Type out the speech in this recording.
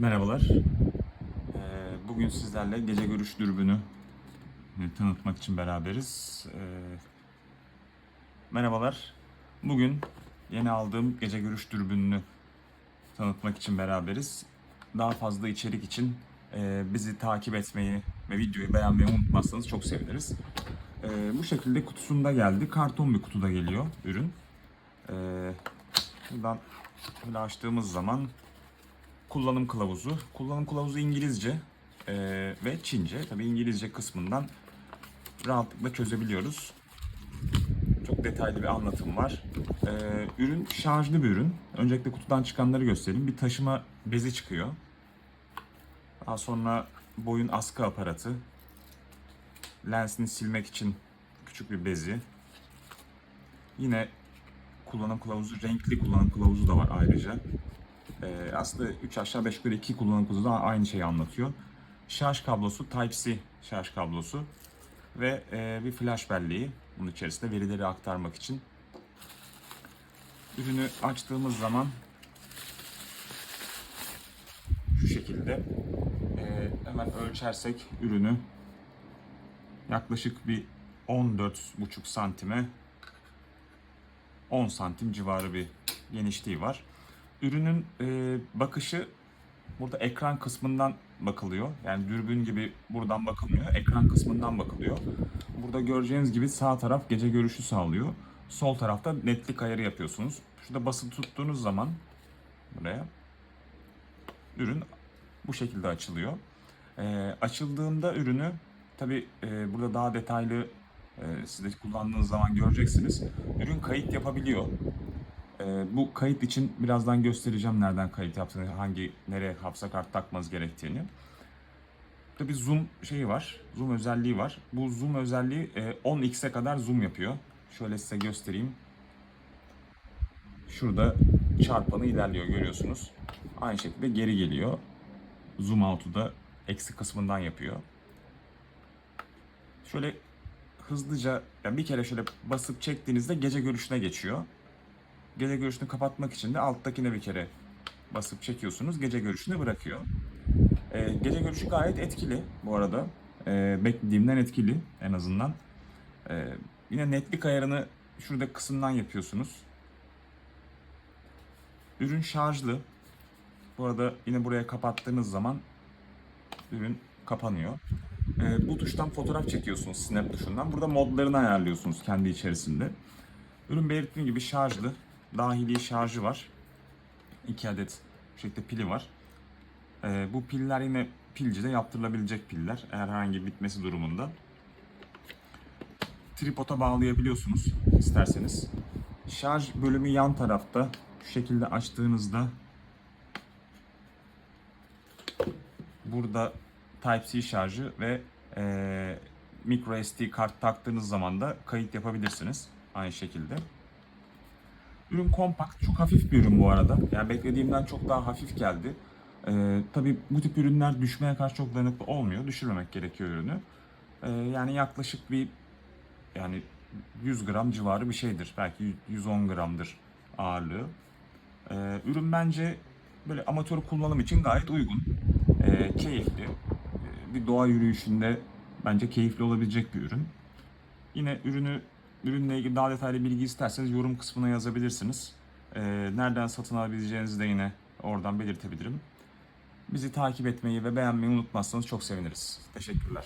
Merhabalar. Ee, Bugün sizlerle gece görüş dürbünü e, tanıtmak için beraberiz. Ee, Merhabalar. Bugün yeni aldığım gece görüş dürbününü tanıtmak için beraberiz. Daha fazla içerik için e, bizi takip etmeyi ve videoyu beğenmeyi unutmazsanız çok seviniriz. Ee, Bu şekilde kutusunda geldi. Karton bir kutuda geliyor ürün. Buradan böyle açtığımız zaman kullanım kılavuzu. Kullanım kılavuzu İngilizce eee, ve Çince. Tabii İngilizce kısmından rahatlıkla çözebiliyoruz. Çok detaylı bir anlatım var. Eee, ürün şarjlı bir ürün. Öncelikle kutudan çıkanları göstereyim. Bir taşıma bezi çıkıyor. Daha sonra boyun askı aparatı. Lensini silmek için küçük bir bezi. Yine kullanım kılavuzu, renkli kullanım kılavuzu da var ayrıca. Ee, aslında 3 aşağı 5 yukarı 2 kullanım kılavuzu da aynı şeyi anlatıyor. Şarj kablosu Type-C şarj kablosu ve e, bir flash belleği bunun içerisinde verileri aktarmak için. Ürünü açtığımız zaman şu şekilde e, hemen ölçersek ürünü yaklaşık bir 14,5 santime 10 santim civarı bir genişliği var. Ürünün e, bakışı burada ekran kısmından bakılıyor. Yani dürbün gibi buradan bakılmıyor. Ekran kısmından bakılıyor. Burada göreceğiniz gibi sağ taraf gece görüşü sağlıyor. Sol tarafta netlik ayarı yapıyorsunuz. Şurada basılı tuttuğunuz zaman buraya ürün bu şekilde açılıyor. E, açıldığında ürünü tabi burada daha detaylı e, siz de kullandığınız zaman göreceksiniz. Ürün kayıt yapabiliyor. Ee, bu kayıt için birazdan göstereceğim nereden kayıt yaptığını, hangi nereye hafıza kart takmanız gerektiğini. Bir zoom şeyi var, zoom özelliği var. Bu zoom özelliği e, 10x'e kadar zoom yapıyor. Şöyle size göstereyim. Şurada çarpanı ilerliyor görüyorsunuz. Aynı şekilde geri geliyor. Zoom out'u da eksi kısmından yapıyor. Şöyle hızlıca yani bir kere şöyle basıp çektiğinizde gece görüşüne geçiyor. Gece görüşünü kapatmak için de alttakine bir kere basıp çekiyorsunuz. Gece görüşünü bırakıyor. Ee, gece görüşü gayet etkili bu arada. Ee, beklediğimden etkili en azından. Ee, yine netlik ayarını şurada kısımdan yapıyorsunuz. Ürün şarjlı. Bu arada yine buraya kapattığınız zaman ürün kapanıyor. Ee, bu tuştan fotoğraf çekiyorsunuz snap tuşundan. Burada modlarını ayarlıyorsunuz kendi içerisinde. Ürün belirttiğim gibi şarjlı. Dahili şarjı var. 2 adet şekilde pili var. Ee, bu piller yine pilcide yaptırılabilecek piller. Eğer herhangi bitmesi durumunda. Tripoda bağlayabiliyorsunuz isterseniz. Şarj bölümü yan tarafta. Şu şekilde açtığınızda burada Type-C şarjı ve e, micro SD kart taktığınız zaman da kayıt yapabilirsiniz aynı şekilde. Ürün kompakt, çok hafif bir ürün bu arada. Yani beklediğimden çok daha hafif geldi. Ee, tabii bu tip ürünler düşmeye karşı çok dayanıklı olmuyor. Düşürmemek gerekiyor ürünü. Ee, yani yaklaşık bir yani 100 gram civarı bir şeydir. Belki 110 gramdır ağırlığı. Ee, ürün bence böyle amatör kullanım için gayet uygun. Ee, keyifli. Ee, bir doğa yürüyüşünde bence keyifli olabilecek bir ürün. Yine ürünü ürünle ilgili daha detaylı bilgi isterseniz yorum kısmına yazabilirsiniz. Ee, nereden satın alabileceğinizi de yine oradan belirtebilirim. Bizi takip etmeyi ve beğenmeyi unutmazsanız çok seviniriz. Teşekkürler.